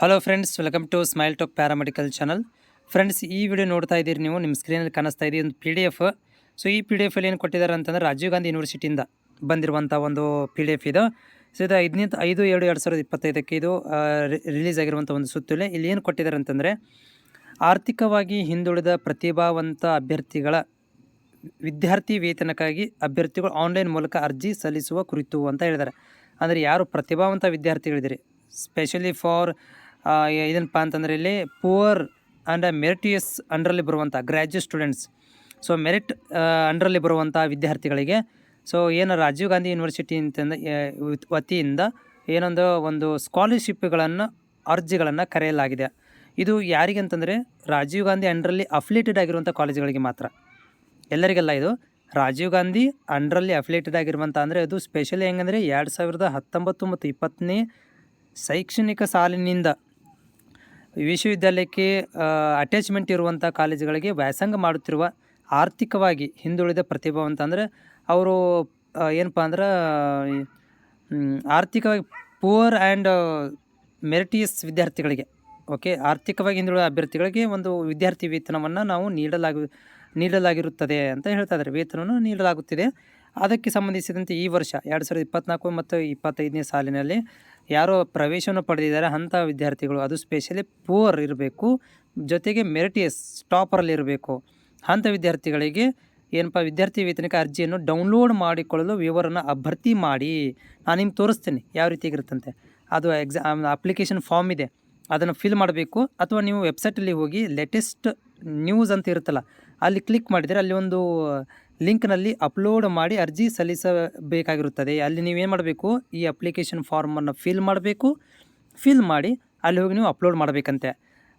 Hello friends welcome to smile talk paramedical channel friends ಈ video ನೋಡ್ತಾ ಇದ್ದೀರಿ ನೀವು, ನಿಮ್ಮ ಸ್ಕ್ರೀನಲ್ಲಿ ಕಾಣಿಸ್ತಾ ಇದೆ ಒಂದು ಪಿ ಡಿ ಎಫ್ ಸೊ ಈ ಪಿ ಡಿ ಎಫಲ್ಲಿ ಏನು ಕೊಟ್ಟಿದ್ದಾರೆ ಅಂತಂದರೆ ರಾಜೀವ್ ಗಾಂಧಿ ಯೂನಿವರ್ಸಿಟಿಯಿಂದ ಬಂದಿರುವಂಥ ಒಂದು ಪಿ ಡಿ ಎಫ್ ಇದು. ಸೊ ಇದು ಐದನೇ ಐದು ಎರಡು ಎರಡು ಸಾವಿರದ ಇಪ್ಪತ್ತೈದಕ್ಕೆ ಇದು ರಿಲೀಸ್ ಆಗಿರುವಂಥ ಒಂದು ಸುತ್ತೋಲೆ ಇಲ್ಲಿ ಏನು ಕೊಟ್ಟಿದ್ದಾರೆ ಅಂತಂದರೆ, ಆರ್ಥಿಕವಾಗಿ ಹಿಂದುಳಿದ ಪ್ರತಿಭಾವಂತ ಅಭ್ಯರ್ಥಿಗಳ ವಿದ್ಯಾರ್ಥಿ ವೇತನಕ್ಕಾಗಿ ಅಭ್ಯರ್ಥಿಗಳು ಆನ್ಲೈನ್ ಮೂಲಕ ಅರ್ಜಿ ಸಲ್ಲಿಸುವ ಕುರಿತು ಅಂತ ಹೇಳಿದ್ದಾರೆ. ಅಂದರೆ ಯಾರು ಪ್ರತಿಭಾವಂತ ವಿದ್ಯಾರ್ಥಿಗಳಿದ್ದೀರಿ? ಸ್ಪೆಷಲಿ ಫಾರ್ ಏನಪ್ಪ ಅಂತಂದರೆ ಇಲ್ಲಿ ಪುವರ್ ಆ್ಯಂಡ್ ಮೆರಿಟಿಯಸ್ ಅಂಡ್ರಲ್ಲಿ ಬರುವಂಥ ಗ್ರ್ಯಾಜುಯೇಟ್ ಸ್ಟೂಡೆಂಟ್ಸ್ ಸೊ ಮೆರಿಟ್ ಅಂಡ್ರಲ್ಲಿ ಬರುವಂಥ ವಿದ್ಯಾರ್ಥಿಗಳಿಗೆ ಸೊ ಏನು ರಾಜೀವ್ ಗಾಂಧಿ ಯೂನಿವರ್ಸಿಟಿ ಅಂತಂದ ವತಿಯಿಂದ ಏನೊಂದು ಒಂದು ಸ್ಕಾಲರ್ಶಿಪ್ಗಳನ್ನು ಅರ್ಜಿಗಳನ್ನು ಕರೆಯಲಾಗಿದೆ. ಇದು ಯಾರಿಗೆ ಅಂತಂದರೆ ರಾಜೀವ್ ಗಾಂಧಿ ಅಂಡ್ರಲ್ಲಿ ಅಫಿಲೇಟೆಡ್ ಆಗಿರುವಂಥ ಕಾಲೇಜುಗಳಿಗೆ ಮಾತ್ರ. ಎಲ್ಲರಿಗೆಲ್ಲ ಇದು? ರಾಜೀವ್ ಗಾಂಧಿ ಅಂಡ್ರಲ್ಲಿ ಅಫಿಲೇಟೆಡ್ ಆಗಿರುವಂಥ ಅಂದರೆ ಅದು ಸ್ಪೆಷಲಿ ಹೆಂಗಂದರೆ ಎರಡು ಸಾವಿರದ ಹತ್ತೊಂಬತ್ತು ಮತ್ತು ಇಪ್ಪತ್ತನೇ ಶೈಕ್ಷಣಿಕ ಸಾಲಿನಿಂದ ವಿಶ್ವವಿದ್ಯಾಲಯಕ್ಕೆ ಅಟ್ಯಾಚ್ಮೆಂಟ್ ಇರುವಂಥ ಕಾಲೇಜುಗಳಿಗೆ ವ್ಯಾಸಂಗ ಮಾಡುತ್ತಿರುವ ಆರ್ಥಿಕವಾಗಿ ಹಿಂದುಳಿದ ಪ್ರತಿಭಾವಂತ ಅಂದರೆ ಅವರು ಏನಪ್ಪ ಅಂದ್ರೆ ಆರ್ಥಿಕವಾಗಿ ಪೂವರ್ ಆ್ಯಂಡ್ ಮೆರಿಟಿಯಸ್ ವಿದ್ಯಾರ್ಥಿಗಳಿಗೆ ಓಕೆ ಆರ್ಥಿಕವಾಗಿ ಹಿಂದುಳಿದ ಅಭ್ಯರ್ಥಿಗಳಿಗೆ ಒಂದು ವಿದ್ಯಾರ್ಥಿ ವೇತನವನ್ನು ನಾವು ನೀಡಲಾಗಿ, ನೀಡಲಾಗಿರುತ್ತದೆ ಅಂತ ಹೇಳ್ತಾ ಇದ್ದಾರೆ ವೇತನವನ್ನು ನೀಡಲಾಗುತ್ತಿದೆ. ಅದಕ್ಕೆ ಸಂಬಂಧಿಸಿದಂತೆ ಈ ವರ್ಷ, ಎರಡು ಸಾವಿರದ ಇಪ್ಪತ್ನಾಲ್ಕು ಮತ್ತು ಇಪ್ಪತ್ತೈದನೇ ಸಾಲಿನಲ್ಲಿ ಯಾರೋ ಪ್ರವೇಶವನ್ನು ಪಡೆದಿದ್ದಾರೆ ಅಂಥ ವಿದ್ಯಾರ್ಥಿಗಳು. ಅದು ಸ್ಪೆಷಲಿ ಪೂವರ್ ಇರಬೇಕು, ಜೊತೆಗೆ ಮೆರಿಟಿಯಸ್ ಟಾಪರಲ್ಲಿ ಇರಬೇಕು. ಅಂಥ ವಿದ್ಯಾರ್ಥಿಗಳಿಗೆ ಏನಪ್ಪ, ವಿದ್ಯಾರ್ಥಿ ವೇತನಕ್ಕೆ ಅರ್ಜಿಯನ್ನು ಡೌನ್ಲೋಡ್ ಮಾಡಿಕೊಳ್ಳಲು ವಿವರನ ಭರ್ತಿ ಮಾಡಿ. ನಾನು ನಿಮ್ಗೆ ತೋರಿಸ್ತೀನಿ ಯಾವ ರೀತಿಯಾಗಿರುತ್ತಂತೆ ಅದು ಎಕ್ಸಾಮ್ ಅಪ್ಲಿಕೇಶನ್ ಫಾರ್ಮ್ ಇದೆ. ಅದನ್ನು ಫಿಲ್ ಮಾಡಬೇಕು. ಅಥವಾ ನೀವು ವೆಬ್ಸೈಟಲ್ಲಿ ಹೋಗಿ ಲೇಟೆಸ್ಟ್ ನ್ಯೂಸ್ ಅಂತ ಇರುತ್ತಲ್ಲ ಅಲ್ಲಿ ಕ್ಲಿಕ್ ಮಾಡಿದರೆ ಅಲ್ಲಿ ಒಂದು ಲಿಂಕ್ನಲ್ಲಿ ಅಪ್ಲೋಡ್ ಮಾಡಿ ಅರ್ಜಿ ಸಲ್ಲಿಸಬೇಕಾಗಿರುತ್ತದೆ. ಅಲ್ಲಿ ನೀವೇನು ಮಾಡಬೇಕು? ಈ ಅಪ್ಲಿಕೇಶನ್ ಫಾರ್ಮನ್ನು ಫಿಲ್ ಮಾಡಬೇಕು. ಫಿಲ್ ಮಾಡಿ ಅಲ್ಲಿ ಹೋಗಿ ನೀವು ಅಪ್ಲೋಡ್ ಮಾಡಬೇಕಂತೆ.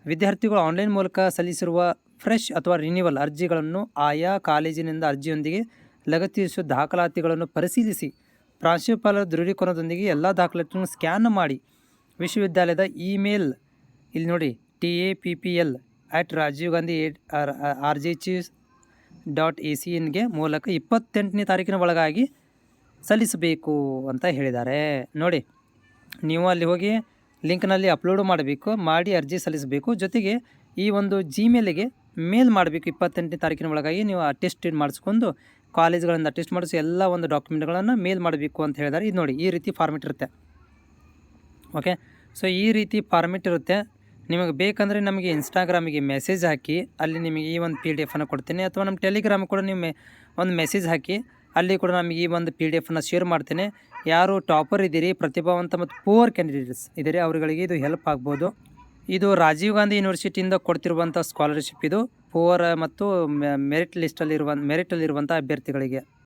ವಿದ್ಯಾರ್ಥಿಗಳು ಆನ್ಲೈನ್ ಮೂಲಕ ಸಲ್ಲಿಸಿರುವ ಫ್ರೆಶ್ ಅಥವಾ ರಿನ್ಯೂವಲ್ ಅರ್ಜಿಗಳನ್ನು ಆಯಾ ಕಾಲೇಜಿನಿಂದ ಅರ್ಜಿಯೊಂದಿಗೆ ಲಗತ್ತಿಸುವ ದಾಖಲಾತಿಗಳನ್ನು ಪರಿಶೀಲಿಸಿ ಪ್ರಾಂಶುಪಾಲರ ದೃಢೀಕರಣದೊಂದಿಗೆ ಎಲ್ಲ ದಾಖಲಾತಿಗಳನ್ನು ಸ್ಕ್ಯಾನ್ ಮಾಡಿ. ವಿಶ್ವವಿದ್ಯಾಲಯದ ಇಮೇಲ್ ಇಲ್ಲಿ ನೋಡಿ T A P P L at Rajiv Gandhi R G H dot A C ಎನ್ಗೆ ಮೂಲಕ ಇಪ್ಪತ್ತೆಂಟನೇ ತಾರೀಕಿನ ಒಳಗಾಗಿ ಸಲ್ಲಿಸಬೇಕು ಅಂತ ಹೇಳಿದ್ದಾರೆ. ನೋಡಿ, ನೀವು ಅಲ್ಲಿ ಹೋಗಿ ಲಿಂಕ್ನಲ್ಲಿ ಅಪ್ಲೋಡ್ ಮಾಡಬೇಕು, ಮಾಡಿ ಅರ್ಜಿ ಸಲ್ಲಿಸಬೇಕು. ಜೊತೆಗೆ ಈ ಒಂದು ಜಿಮೇಲಿಗೆ ಮೇಲ್ ಮಾಡಬೇಕು ಇಪ್ಪತ್ತೆಂಟನೇ ತಾರೀಕಿನ ಒಳಗಾಗಿ. ನೀವು ಅಟೆಸ್ಟ್ ಮಾಡಿಸ್ಕೊಂಡು ಕಾಲೇಜ್ಗಳಿಂದ ಅಟೆಸ್ಟ್ ಮಾಡಿಸಿ ಎಲ್ಲ ಒಂದು ಡಾಕ್ಯುಮೆಂಟ್ಗಳನ್ನು ಮೇಲ್ ಮಾಡಬೇಕು ಅಂತ ಹೇಳಿದ್ದಾರೆ. ಇದು ನೋಡಿ, ಈ ರೀತಿ ಫಾರ್ಮೆಟ್ ಇರುತ್ತೆ. ಓಕೆ ಸೊ ಈ ರೀತಿ ಫಾರ್ಮೆಟ್ ಇರುತ್ತೆ. ನಿಮಗೆ ಬೇಕಂದರೆ ನಮಗೆ ಇನ್ಸ್ಟಾಗ್ರಾಮಿಗೆ ಮೆಸೇಜ್ ಹಾಕಿ, ಅಲ್ಲಿ ನಿಮಗೆ ಈ ಒಂದು ಪಿ ಡಿ ಎಫನ್ನು ಕೊಡ್ತೀನಿ. ಅಥವಾ ನಮ್ಮ ಟೆಲಿಗ್ರಾಮ್ ಕೂಡ ನೀವು ಒಂದು ಮೆಸೇಜ್ ಹಾಕಿ, ಅಲ್ಲಿ ಕೂಡ ನಮಗೆ ಈ ಒಂದು ಪಿ ಡಿ ಎಫನ್ನು ಶೇರ್ ಮಾಡ್ತೇನೆ. ಯಾರು ಟಾಪರ್ ಇದ್ದೀರಿ, ಪ್ರತಿಭಾವಂತ ಮತ್ತು ಪೂವರ್ ಕ್ಯಾಂಡಿಡೇಟ್ಸ್ ಇದ್ದೀರಿ, ಅವರುಗಳಿಗೆ ಇದು ಹೆಲ್ಪ್ ಆಗ್ಬೋದು. ಇದು ರಾಜೀವ್ ಗಾಂಧಿ ಯೂನಿವರ್ಸಿಟಿಯಿಂದ ಕೊಡ್ತಿರುವಂಥ ಸ್ಕಾಲರ್ಶಿಪ್ ಇದು. ಪೂವರ್ ಮತ್ತು ಮೆರಿಟ್ ಲಿಸ್ಟಲ್ಲಿರುವ ಮೆರಿಟಲ್ಲಿರುವಂಥ ಅಭ್ಯರ್ಥಿಗಳಿಗೆ.